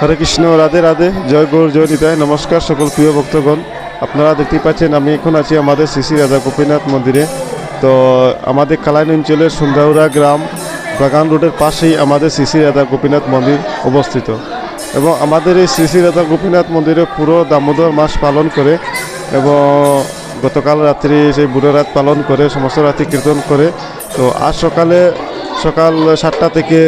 হরি কৃষ্ণ, রাধে রাধে। জয় গৌর, জয় নিতাই। নমস্কার সকল প্রিয় ভক্তগণ। আপনারা দেখতে পাচ্ছেন, আমি এখন আছি আমাদের শ্রী রাধা গোপীনাথ মন্দিরে। তো আমাদের কালাইন অঞ্চলের সুন্দাউরা গ্রাম, বাগান রোডের পাশেই আমাদের শ্রী রাধা গোপীনাথ মন্দির অবস্থিত। এবং আমাদের এই শ্রী রাধা গোপীনাথ মন্দিরে পুরো দামোদর মাস পালন করে এবং গতকাল রাত্রি সেই বুড়ো রাত পালন করে, সমস্ত রাত্রি কীর্তন করে। তো আজ সকালে সকাল সাতটা থেকে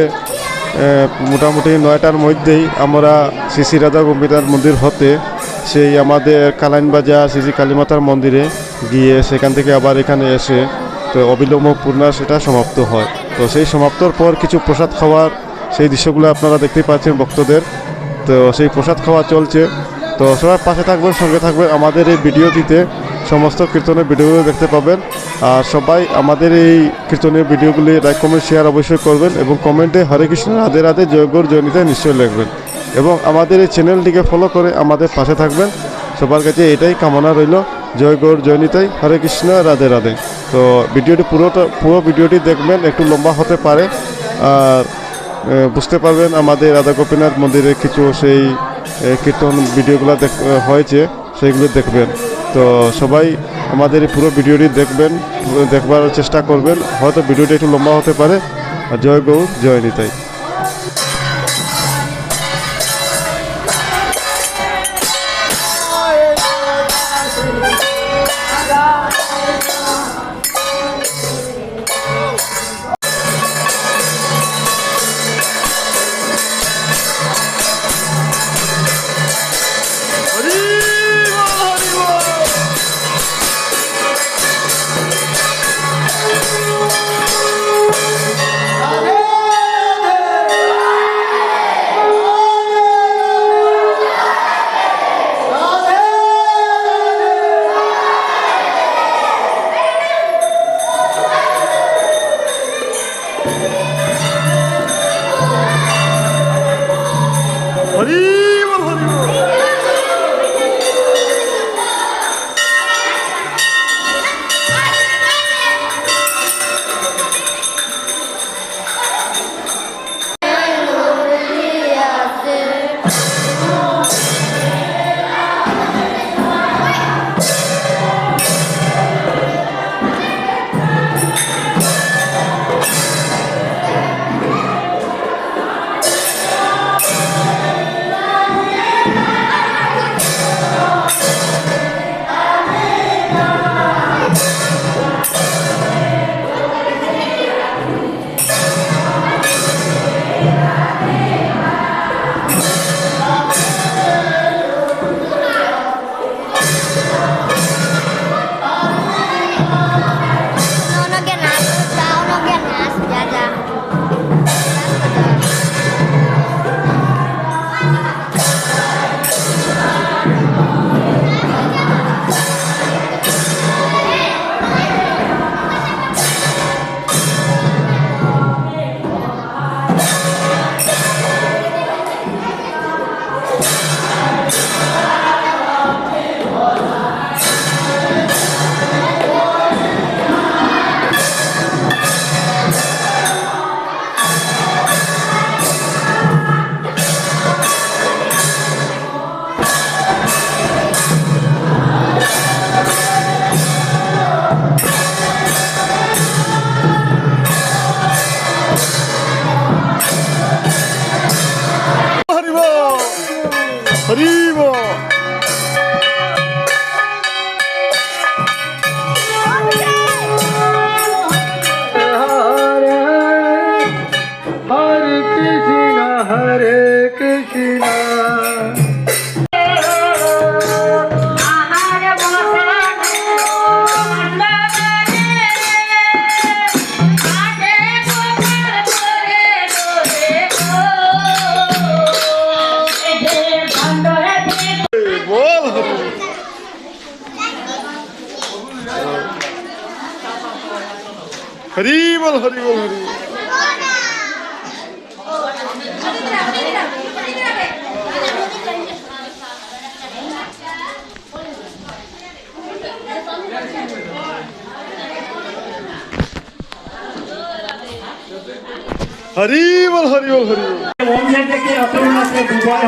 মোটামুটি নয়টার মধ্যেই আমরা শ্রী রাধা গোপীনাথ মন্দির হতে সেই আমাদের কালাইন বাজার শ্রী কালীমাতার মন্দিরে গিয়ে সেখান থেকে আবার এখানে এসে তো অবিলম্ব পূর্ণা সেটা সমাপ্ত হয়। তো সেই সমাপ্তর পর কিছু প্রসাদ খাওয়ার সেই দৃশ্যগুলো আপনারা দেখতেই পাচ্ছেন ভক্তদের। তো সেই প্রসাদ খাওয়া চলছে। তো সবার পাশে থাকবেন, সঙ্গে থাকবেন আমাদের এই ভিডিওটিতে। সমস্ত কীর্তনের ভিডিওগুলো দেখতে পাবেন। আর সবাই আমাদের এই কীর্তনের ভিডিওগুলি লাইক কমেন্ট শেয়ার অবশ্যই করবেন এবং কমেন্টে হরে কৃষ্ণ, রাধে রাধে জয়গর জয়নিতে নিশ্চয়ই লিখবেন। এবং আমাদের এই চ্যানেলটিকে ফলো করে আমাদের পাশে থাকবেন। সবার কাছে এটাই কামনা রইল, জয় গৌর জয়নিতাই হরে কৃষ্ণ, রাধে রাধে। তো ভিডিওটি পুরোটা, পুরো ভিডিওটি দেখবেন, একটু লম্বা হতে পারে। আর বুঝতে পারবেন আমাদের রাধা গোপীনাথ মন্দিরে কিছু সেই কীর্তন ভিডিওগুলো দেখ হয়েছে, সেইগুলো দেখবেন। তো সবাই আমাদের এই পুরো ভিডিওটি দেখবেন, দেখবার চেষ্টা করবেন। হয়তো ভিডিওটি একটু লম্বা হতে পারে। জয় গৌর জয় নিতাই। হরি Hallelujah. হরে কৃষ্ণ আহার বল হরি হরি বল হরি বল হরি বল। বল হরি বল হরি বল হরি দুবার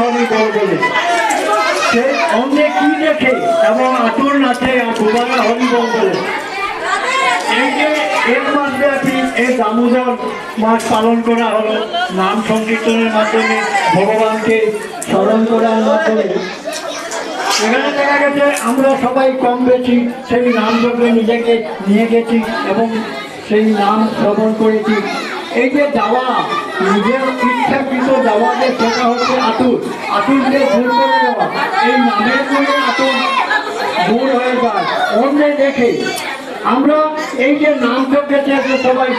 বল এবং বল এই করা হলো, নাম মাধ্যমে ভগবানকে স্মরণ করার মাধ্যমে। গেছে, আমরা সবাই কম বেশি সেই নাম যজ্ঞে নিজেকে নিয়ে গেছি এবং সেই নাম শ্রবণ করেছি। এই যে যাওয়া নিজের ইচ্ছাকৃত যাওয়া যে সেটা হচ্ছে আতুর। আতুর যে ভুল করে দেওয়া, এই নামের আতুর ভুল হয়ে যায়। অন্য দেখে। আমরা এই যে নাম চোখে সবাই